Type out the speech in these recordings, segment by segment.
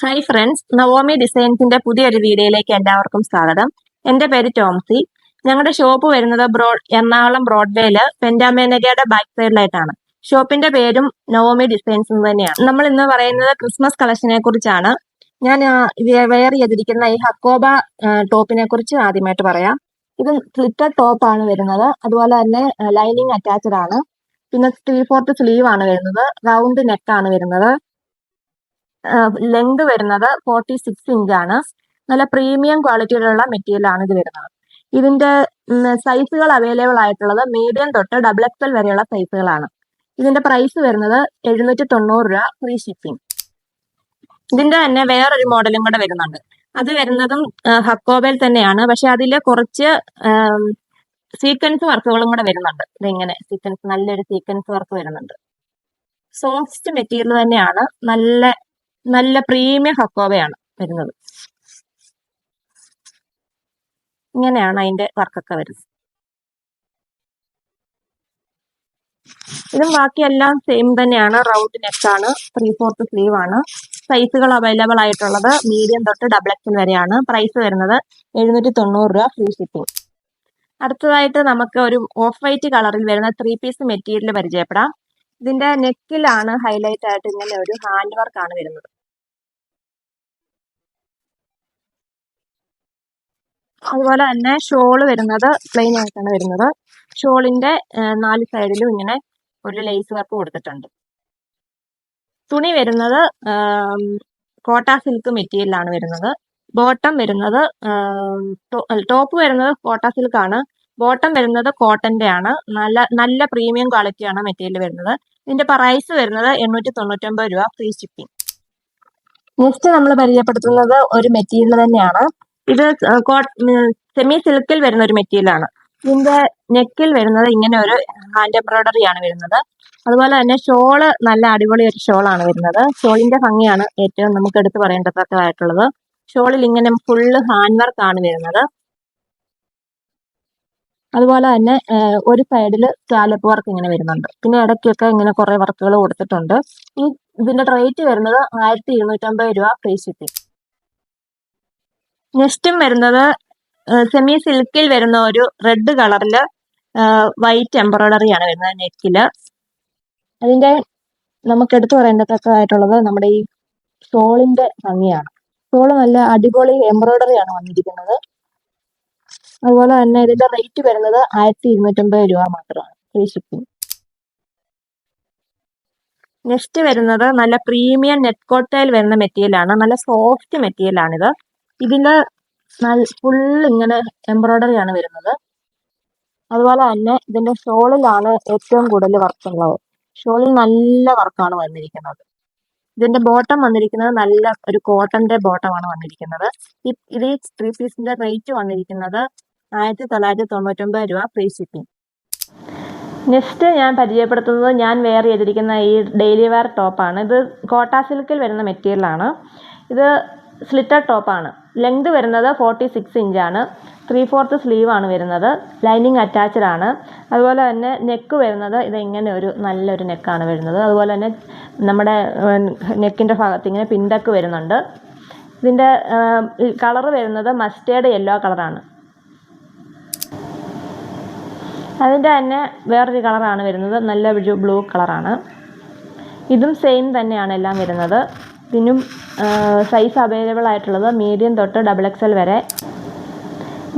Hi friends Naomi ഡിസൈൻസിന്റെ പുതിയൊരു വീഡിയോയിലേക്ക് എല്ലാവർക്കും സ്വാഗതം. എന്റെ പേര് ടോംസി. ഞങ്ങളുടെ ഷോപ്പ് വരുന്നത് ബ്രോഡ് എറണാകുളം ബ്രോഡ്വേയിൽ പെൻഡാമേനഗയുടെ ബാക്ക് സൈഡിലായിട്ടാണ് ഷോപ്പിന്റെ പേരും നവോമി ഡിസൈൻസ് തന്നെയാണ്. നമ്മൾ ഇന്ന് പറയുന്നത് ക്രിസ്മസ് കളക്ഷനെ കുറിച്ചാണ്. ഞാൻ വെയർ ചെയ്തിരിക്കുന്ന ഈ ഹക്കോബ ടോപ്പിനെ കുറിച്ച് ആദ്യമായിട്ട് പറയാം. ഇത് ടോപ്പ് ആണ് വരുന്നത്. അതുപോലെ തന്നെ ലൈനിങ് അറ്റാച്ച്ഡ് ആണ്. പിന്നെ ത്രീ ഫോർത്ത് സ്ലീവ് ആണ് വരുന്നത്. റൗണ്ട് നെക്ക് ആണ് വരുന്നത്. ലെങ്ത് വരുന്നത് ഫോർട്ടി സിക്സ് ഇഞ്ച് ആണ്. നല്ല പ്രീമിയം ക്വാളിറ്റിയിലുള്ള മെറ്റീരിയൽ ആണ് ഇത് വരുന്നത്. ഇതിന്റെ സൈസുകൾ അവൈലബിൾ ആയിട്ടുള്ളത് മീഡിയം തൊട്ട് ഡബിൾ എക്സൽ വരെയുള്ള സൈസുകളാണ് ഇതിന്റെ പ്രൈസ് വരുന്നത് എഴുന്നൂറ്റി തൊണ്ണൂറ് രൂപ ഫ്രീ ഷിപ്പിംഗ് ഇതിന്റെ തന്നെ വേറൊരു മോഡലും കൂടെ വരുന്നുണ്ട്. അത് വരുന്നതും ഹക്കോബയിൽ തന്നെയാണ്. പക്ഷെ അതിൽ കുറച്ച് സീക്വൻസ് വർക്കുകളും കൂടെ വരുന്നുണ്ട്. ഇതെങ്ങനെ സീക്വൻസ് നല്ലൊരു സീക്വൻസ് വർക്ക് വരുന്നുണ്ട്. സോഫ്റ്റ് മെറ്റീരിയൽ തന്നെയാണ്. നല്ല നല്ല പ്രീമിയം ഹക്കോവയാണ് വരുന്നത്. ഇങ്ങനെയാണ് അതിന്റെ വർക്കൊക്കെ വരുന്നത്. ഇതും ബാക്കിയെല്ലാം സെയിം തന്നെയാണ്. റൗണ്ട് നെക്ക് ആണ്. ത്രീ ഫോർത്ത് സ്ലീവ് ആണ്. സൈസുകൾ അവൈലബിൾ ആയിട്ടുള്ളത് മീഡിയം തൊട്ട് ഡബിൾ എക്സൽ വരെയാണ്. പ്രൈസ് വരുന്നത് എഴുന്നൂറ്റി തൊണ്ണൂറ് രൂപ ഫ്രീ ഷിപ്പിംഗ് അടുത്തതായിട്ട് നമുക്ക് ഒരു ഓഫ് വൈറ്റ് കളറിൽ വരുന്ന ത്രീ പീസ് മെറ്റീരിയൽ പരിചയപ്പെടാം. ഇതിന്റെ നെക്കിലാണ് ഹൈലൈറ്റ് ആയിട്ട് ഇങ്ങനെ ഒരു ഹാൻഡ് വർക്ക് ആണ് വരുന്നത്. അതുപോലെ തന്നെ ഷോൾ വരുന്നത് പ്ലെയിൻ ആയിട്ടാണ് വരുന്നത്. ഷോളിന്റെ നാല് സൈഡിലും ഇങ്ങനെ ഒരു ലേസ് വർക്ക് കൊടുത്തിട്ടുണ്ട്. തുണി വരുന്നത് കോട്ട സിൽക്ക് മെറ്റീരിയലാണ് വരുന്നത്. ബോട്ടം വരുന്നത് ടോപ്പ് വരുന്നത് കോട്ട സിൽക്ക് ആണ്. ബോട്ടം വരുന്നത് കോട്ടന്റെ ആണ്. നല്ല നല്ല പ്രീമിയം ക്വാളിറ്റിയാണ് മെറ്റീരിയൽ വരുന്നത്. ഇതിന്റെ പ്രൈസ് വരുന്നത് എണ്ണൂറ്റി തൊണ്ണൂറ്റൊമ്പത് രൂപ ഫ്രീ ഷിപ്പിംഗ് നെക്സ്റ്റ് നമ്മൾ പരിചയപ്പെടുത്തുന്നത് ഒരു മെറ്റീരിയൽ തന്നെയാണ്. ഇത് സെമി സിൽക്കിൽ വരുന്ന ഒരു മെറ്റീരിയൽ ആണ് ഇതിന്റെ നെക്കിൽ വരുന്നത് ഇങ്ങനെ ഒരു ഹാൻഡ് എംബ്രോയിഡറി ആണ് വരുന്നത്. അതുപോലെ തന്നെ ഷോൾ നല്ല അടിപൊളി ഒരു ഷോളാണ് വരുന്നത്. ഷോളിന്റെ ഭംഗിയാണ് ഏറ്റവും നമുക്ക് എടുത്തു പറയേണ്ടതായിട്ടുള്ളത്. ഷോളിൽ ഇങ്ങനെ ഫുള്ള് ഹാൻഡ് വർക്ക് ആണ് വരുന്നത്. അതുപോലെ തന്നെ ഒരു സൈഡിൽ സ്കാലപ്പ് വർക്ക് ഇങ്ങനെ വരുന്നുണ്ട്. പിന്നെ ഇടയ്ക്കൊക്കെ ഇങ്ങനെ കുറെ വർക്കുകൾ കൊടുത്തിട്ടുണ്ട്. ഈ ഇതിന്റെ റേറ്റ് വരുന്നത് ആയിരത്തി ഇരുന്നൂറ്റമ്പത് രൂപ ഫ്രീ ഷിപ്പിംഗ് നെക്സ്റ്റും വരുന്നത് സെമി സിൽക്കിൽ വരുന്ന ഒരു റെഡ് കളറിൽ വൈറ്റ് എംബ്രോയിഡറി ആണ് വരുന്നത് നെക്കിൽ അതിന്റെ നമുക്ക് എടുത്തു പറയേണ്ടതൊക്കെ നമ്മുടെ ഈ ഷോളിന്റെ ഭംഗിയാണ്. ഷോൾ നല്ല അടിപൊളി എംബ്രോയിഡറി ആണ് വന്നിരിക്കുന്നത്. അതുപോലെ തന്നെ ഇതിന്റെ റേറ്റ് വരുന്നത് ആയിരത്തി ഇരുന്നൂറ്റമ്പത് രൂപ മാത്രമാണ് ഫ്രീ ഷിപ്പിംഗ് നെക്സ്റ്റ് വരുന്നത് നല്ല പ്രീമിയം നെറ്റ് കോട്ടയിൽ വരുന്ന മെറ്റീരിയലാണ്. നല്ല സോഫ്റ്റ് മെറ്റീരിയൽ ഫുള്ള് ഫുൾ ഇങ്ങനെ എംബ്രോയിഡറി ആണ് വരുന്നത്. അതുപോലെ തന്നെ ഇതിന്റെ ഷോളിലാണ് ഏറ്റവും കൂടുതൽ വർക്ക് ഉള്ളത്. ഷോളിൽ നല്ല വർക്കാണ് വന്നിരിക്കുന്നത്. ഇതിന്റെ ബോട്ടം വന്നിരിക്കുന്നത് നല്ല ഒരു കോട്ടന്റെ ബോട്ടമാണ് വന്നിരിക്കുന്നത്. ഇത് ത്രീ പീസിന്റെ റേറ്റ് വന്നിരിക്കുന്നത് ആയിരത്തി തൊള്ളായിരത്തി തൊണ്ണൂറ്റൊമ്പത് രൂപ ഫ്രീ ഷിപ്പിംഗ് നെക്സ്റ്റ് ഞാൻ പരിചയപ്പെടുത്തുന്നത് ഞാൻ വെയർ ചെയ്തിരിക്കുന്ന ഈ ഡെയിലി വെയർ ടോപ്പാണ് ഇത് കോട്ട സിൽക്കിൽ വരുന്ന മെറ്റീരിയലാണ് ഇത് സ്ലിറ്റർ ടോപ്പാണ് ലെങ്ത് വരുന്നത് ഫോർട്ടി സിക്സ് ഇഞ്ചാണ് ത്രീ ഫോർത്ത് സ്ലീവ് ആണ് വരുന്നത്. ലൈനിങ് അറ്റാച്ച്ഡ് ആണ്. അതുപോലെ തന്നെ നെക്ക് വരുന്നത് ഇത് ഇങ്ങനെ ഒരു നല്ലൊരു നെക്കാണ് വരുന്നത്. അതുപോലെ തന്നെ നമ്മുടെ നെക്കിന്റെ ഭാഗത്ത് ഇങ്ങനെ പിന്തക്ക് വരുന്നുണ്ട്. ഇതിന്റെ കളർ വരുന്നത് മസ്റ്റേഡ് യെല്ലോ കളറാണ് അതിന്റെ തന്നെ വേറൊരു കളറാണ് വരുന്നത്. നല്ല ബ്ലൂ കളറാണ് ഇതും സെയിം തന്നെയാണ് എല്ലാം വരുന്നത്. ഇതിനും സൈസ് അവൈലബിൾ ആയിട്ടുള്ളത് മീഡിയം തൊട്ട് ഡബിൾ എക്സ് എൽ വരെ.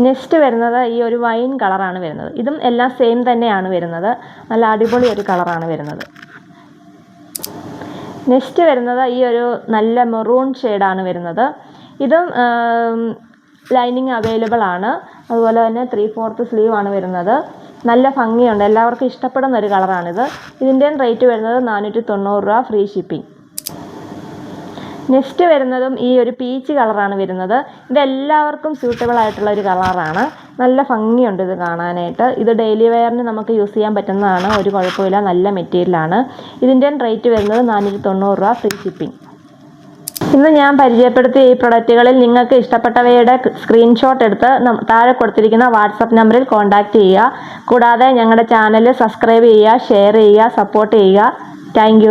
നെക്സ്റ്റ് വരുന്നത് ഈ ഒരു വൈൻ കളറാണ് വരുന്നത്. ഇതും എല്ലാം സെയിം തന്നെയാണ് വരുന്നത്. നല്ല അടിപൊളി ഒരു കളറാണ് വരുന്നത്. നെക്സ്റ്റ് വരുന്നത് ഈ ഒരു നല്ല മെറൂൺ ഷെയ്ഡാണ് വരുന്നത്. ഇതും ലൈനിങ് അവൈലബിൾ ആണ്. അതുപോലെ തന്നെ ത്രീ ഫോർത്ത് സ്ലീവ് ആണ് വരുന്നത്. നല്ല ഭംഗിയുണ്ട്. എല്ലാവർക്കും ഇഷ്ടപ്പെടുന്ന ഒരു കളറാണിത് ഇതിന്റെയും റേറ്റ് വരുന്നത് നാനൂറ്റി തൊണ്ണൂറ് രൂപ ഫ്രീ ഷിപ്പിംഗ് നെക്സ്റ്റ് വരുന്നതും ഈ ഒരു പീച്ച് കളറാണ് വരുന്നത്. ഇതെല്ലാവർക്കും സ്യൂട്ടബിൾ ആയിട്ടുള്ള ഒരു കളറാണ് നല്ല ഭംഗിയുണ്ട് ഇത് കാണാനായിട്ട്. ഇത് ഡെയിലി വെയറിന് നമുക്ക് യൂസ് ചെയ്യാൻ പറ്റുന്നതാണ്. ഒരു കുഴപ്പമില്ല. നല്ല മെറ്റീരിയലാണ് ഇതിന്റെ റേറ്റ് വരുന്നത് നാനൂറ്റി തൊണ്ണൂറ് രൂപ ഫ്രീ ഷിപ്പിംഗ് ഇന്ന് ഞാൻ പരിചയപ്പെടുത്തിയ ഈ പ്രൊഡക്റ്റുകളിൽ നിങ്ങൾക്ക് ഇഷ്ടപ്പെട്ടവയുടെ സ്ക്രീൻഷോട്ട് എടുത്ത് താഴെ കൊടുത്തിരിക്കുന്ന വാട്സപ്പ് നമ്പറിൽ കോൺടാക്റ്റ് ചെയ്യുക. കൂടാതെ ഞങ്ങളുടെ ചാനൽ സബ്സ്ക്രൈബ് ചെയ്യുക ഷെയർ ചെയ്യുക സപ്പോർട്ട് ചെയ്യുക. താങ്ക്